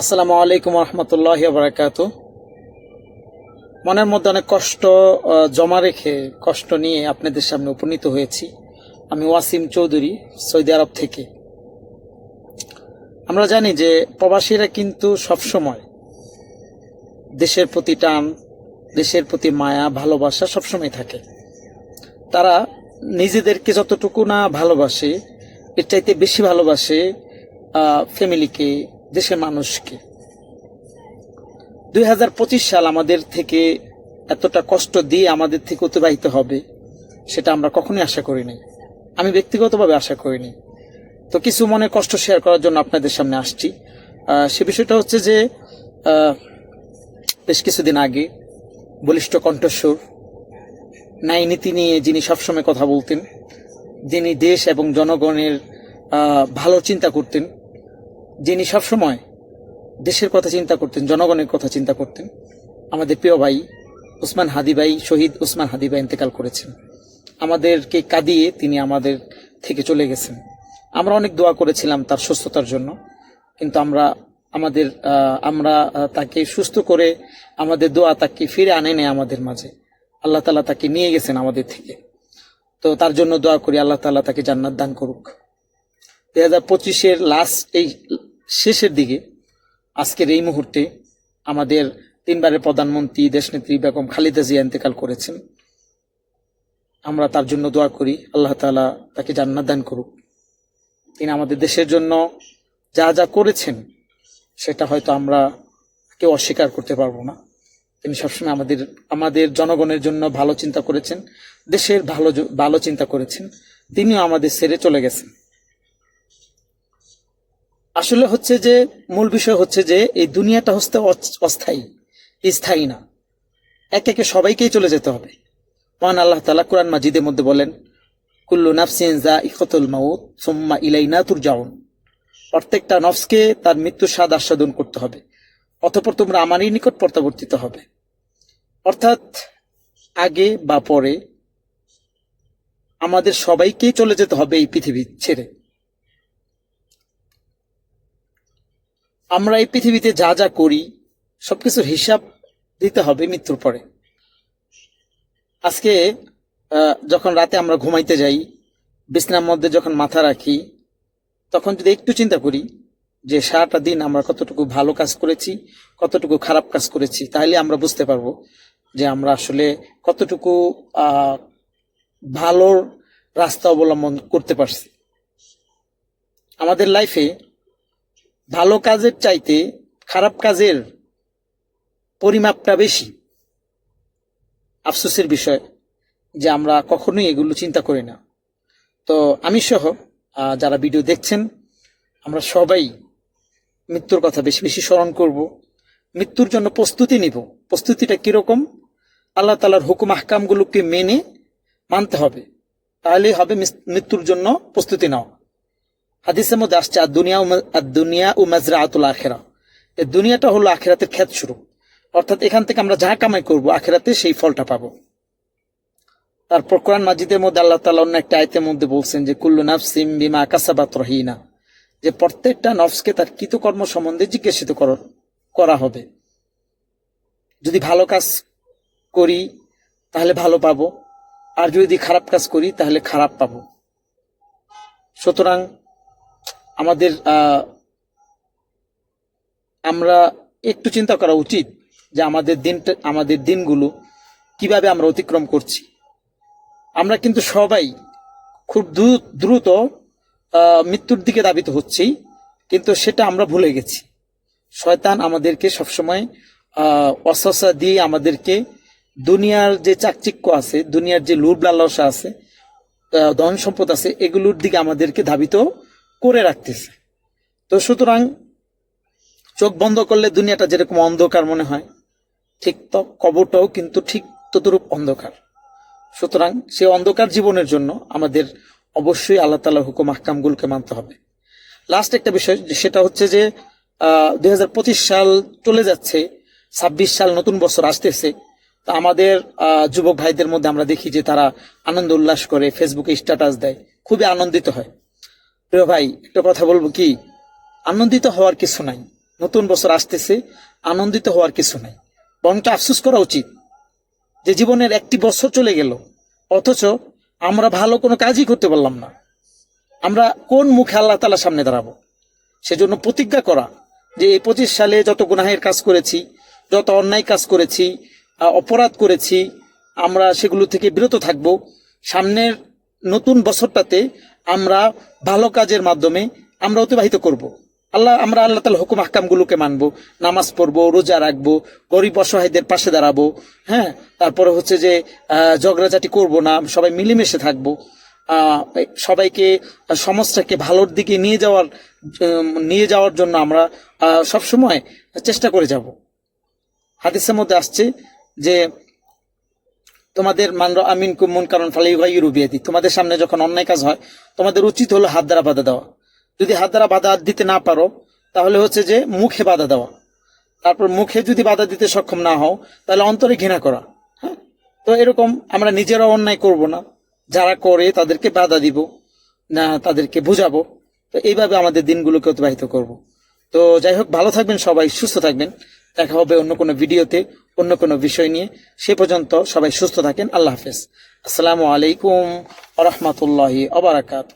আসসালামু আলাইকুম রহমতুল্লাহ বারাকাত মনের মধ্যে অনেক কষ্ট জমা রেখে কষ্ট নিয়ে আপনাদের সামনে উপনীত হয়েছি। আমি ওয়াসিম চৌধুরী, সৌদি আরব থেকে। আমরা জানি যে প্রবাসীরা কিন্তু সবসময় দেশের প্রতি টান, দেশের প্রতি মায়া, ভালোবাসা সবসময় থাকে। তারা নিজেদেরকে যতটুকু না ভালোবাসে, এর চাইতে বেশি ভালোবাসে ফ্যামিলিকে দেশের মানুষকে। দুই হাজার পঁচিশ সাল আমাদের থেকে এতটা কষ্ট দিয়ে আমাদের থেকে অতিবাহিত হবে, সেটা আমরা কখনোই আশা করিনি আমি ব্যক্তিগতভাবে আশা করিনি তো কিছু মনে কষ্ট শেয়ার করার জন্য আপনাদের সামনে আসছি। সে বিষয়টা হচ্ছে যে বেশ কিছুদিন আগে বলিষ্ঠ কণ্ঠস্বর ন্যায় নীতি নিয়ে যিনি সবসময় কথা বলতেন, যিনি দেশ এবং জনগণের ভালো চিন্তা করতেন যিনি সবসময় দেশের কথা চিন্তা করতেন, জনগণের কথা চিন্তা করতেন, আমাদের প্রিয় ভাই উসমান হাদি ভাই, শহীদ উসমান হাদি ভাই ইন্তেকাল করেছেন। আমাদেরকে কাঁদিয়ে তিনি আমাদের থেকে চলে গেছেন। আমরা অনেক দোয়া করেছিলাম তার সুস্থতার জন্য, কিন্তু আমরা, আমাদের আমরা তাকে সুস্থ করে আমাদের দোয়া তাকে ফিরে আনে নেয় আমাদের মাঝে। আল্লাহ তালা তাকে নিয়ে গেছেন আমাদের থেকে। তো তার জন্য দোয়া করি, আল্লাহ তালা তাকে জান্নাত দান করুক। দু হাজার পঁচিশের লাস্ট এই শেষের দিকে আজকের এই মুহূর্তে আমাদের তিনবারের প্রধানমন্ত্রী দেশনেত্রী বেগম খালিদা জিয়া ইন্তেকাল করেছেন। আমরা তার জন্য দোয়া করি, আল্লাহ তাআলা তাকে জান্নাত দান করুক। তিনি আমাদের দেশের জন্য যা যা করেছেন, সেটা হয়তো আমরা কেউ অস্বীকার করতে পারব না। তিনি সবসময় আমাদের আমাদের জনগণের জন্য ভালো চিন্তা করেছেন, দেশের ভালো ভালো চিন্তা করেছেন। তিনিও আমাদের ছেড়ে চলে গেছেন। আসলে হচ্ছে যে, মূল বিষয় হচ্ছে যে, এই দুনিয়াটা হচ্ছে অস্থায়ী, স্থায়ী না। একে একে সবাইকেই চলে যেতে হবে। মহান আল্লাহ তালা কোরআন মাজিদের মধ্যে বলেন, কুল্লু নাফসিন যা ইকতুল মাউত, সুম্মা ইলাইনা তুরজাউন। প্রত্যেকটা নফসকে তার মৃত্যুর স্বাদ আস্বাদন করতে হবে। অতঃপর তোমরা আমারই নিকট প্রত্যাবর্তিত হবে। অর্থাৎ, আগে বা পরে আমাদের সবাইকেই চলে যেতে হবে এই পৃথিবী ছেড়ে। আমরা এই পৃথিবীতে যা যা করি, সবকিছুর হিসাব দিতে হবে মৃত্যুর পরে। আজকে যখন রাতে আমরা ঘুমাইতে যাই, বিছনার মধ্যে যখন মাথা রাখি, তখন যদি একটু চিন্তা করি যে সারাটা দিন আমরা কতটুকু ভালো কাজ করেছি, কতটুকু খারাপ কাজ করেছি, তাহলে আমরা বুঝতে পারব যে আমরা আসলে কতটুকু ভালোর রাস্তা অবলম্বন করতে পারছি। আমাদের লাইফে ভালো কাজের চাইতে খারাপ কাজের পরিমাপটা বেশি। আফসোসের বিষয় যে আমরা কখনোই এগুলো চিন্তা করি না। তো আমি সহ যারা ভিডিও দেখছেন, আমরা সবাই মৃত্যুর কথা বেশি বেশি স্মরণ করব। মৃত্যুর জন্য প্রস্তুতি নিব। প্রস্তুতিটা কীরকম? আল্লাহ তালার হুকুম আহকামগুলোকে মেনে মানতে হবে। তাহলেই হবে মৃত্যুর জন্য প্রস্তুতি নেওয়া। হাদিসের মধ্যে আসছে আর দুনিয়া আর দুনিয়া ও মাজরা আতুল আখেরা। এই দুনিয়াটা হলো আখেরাতের খ্যাত শুরু। অর্থাৎ এখান থেকে আমরা যা কামাই করব, আখেরাতে সেই ফলটা পাবো। তারপর কোরআন মাজিদের মধ্যে আল্লাহ তালা অন্য একটা আয়তের মধ্যে বলছেন যে, কুল্লু নাফসিম বিমা কাসাবাত রহিনা। যে প্রত্যেকটা নফসকে তার কৃতকর্ম সম্বন্ধে জিজ্ঞাসিত করা হবে। যদি ভালো কাজ করি, তাহলে ভালো পাবো। আর যদি খারাপ কাজ করি, তাহলে খারাপ পাবো। সুতরাং আমাদের আমরা একটু চিন্তা করা উচিত যে আমাদের দিনটা, আমাদের দিনগুলো কীভাবে আমরা অতিক্রম করছি। আমরা কিন্তু সবাই খুব দ্রু- দ্রুত মৃত্যুর দিকে দাবিত হচ্ছি, কিন্তু সেটা আমরা ভুলে গেছি। শয়তান আমাদেরকে সবসময় অসসা দিয়ে আমাদেরকে দুনিয়ার যে চাকচিক্য আছে, দুনিয়ার যে লুভ লালসা আছে ধন সম্পদ আছে, এগুলোর দিকে আমাদেরকে ধাবিত রাখতেছে। তো সুতরাং চোখ বন্ধ করলে দুনিয়াটা যেরকম অন্ধকার মনে হয়, ঠিক তো কবরটাও কিন্তু ঠিক ততরূপ অন্ধকার। সুতরাং সেই অন্ধকার জীবনের জন্য আমাদের অবশ্যই আল্লাহ তালার হুকুম, আহকামগুলোকে মানতে হবে। লাস্ট একটা বিষয়, সেটা হচ্ছে যে দু হাজার পঁচিশ সাল চলে যাচ্ছে, ছাব্বিশ সাল নতুন বছর আসতেছে। তা আমাদের যুবক ভাইদের মধ্যে আমরা দেখি যে তারা আনন্দ উল্লাস করে ফেসবুকে স্ট্যাটাস দেয়, খুবই আনন্দিত হয়। প্রিয় ভাই, একটা কথা বলব কি? আনন্দিত হওয়ার কিছু নাই। নতুন বছর আসতেছে, আনন্দিত হওয়ার কিছু নাই। বরঞ্চ আফসোস করা উচিত যে জীবনের একটি বছর চলে গেল, অথচ আমরা ভালো কোনো কাজই করতে পারলাম না। আমরা কোন মুখে আল্লাহ তালার সামনে দাঁড়াবো? সেজন্য প্রতিজ্ঞা করা যে এই পঁচিশ সালে যত গুনাহের কাজ করেছি, যত অন্যায় কাজ করেছি অপরাধ করেছি, আমরা সেগুলো থেকে বিরত থাকব। সামনের নতুন বছরটাতে আমরা ভালো কাজের মাধ্যমে আমরা অতিবাহিত করব। আল্লাহ, আমরা আল্লাহ তালা হুকুম হাকামগুলোকে মানবো। নামাজ পড়ব, রোজা রাখব, গরিব অসহায়দের পাশে দাঁড়াবো হ্যাঁ? তারপরে হচ্ছে যে ঝগড়াঝাটি করব না, সবাই মিলেমিশে থাকব। সবাইকে, সমাজটাকে ভালোর দিকে নিয়ে যাওয়ার নিয়ে যাওয়ার জন্য আমরা সব সময় চেষ্টা করে যাব। হাদিসের মধ্যে আসছে যে তোমাদের মানর আমিন কুমন কারণ ফালাই গাই রুবিয়াদি তোমাদের সামনে যখন অন্যায় কাজ হয়, তোমাদের উচিত হলো হাত দ্বারা বাধা দেওয়া। যদি হাত দ্বারা বাধা দিতে না পারো, তাহলে হচ্ছে যে মুখে বাধা দেওয়া। তারপর মুখে যদি বাধা দিতে সক্ষম না হও, তাহলে অন্তরে ঘৃণা করা। হ্যাঁ? তো এরকম আমরা নিজেরা অন্যায় করব না। যারা করে তাদেরকে বাধা দিব, না তাদেরকে বুঝাবো। তো এইভাবে আমাদের দিনগুলোকে অতিবাহিত করব। তো যাই হোক, ভালো থাকবেন সবাই, সুস্থ থাকবেন। দেখা হবে অন্য কোনো ভিডিওতে, অন্য কোনো বিষয় নিয়ে। সে পর্যন্ত সবাই সুস্থ থাকেন, আল্লাহ হাফেজ। আসসালামু আলাইকুম আ রহমতুল্লাহি আবরাকাত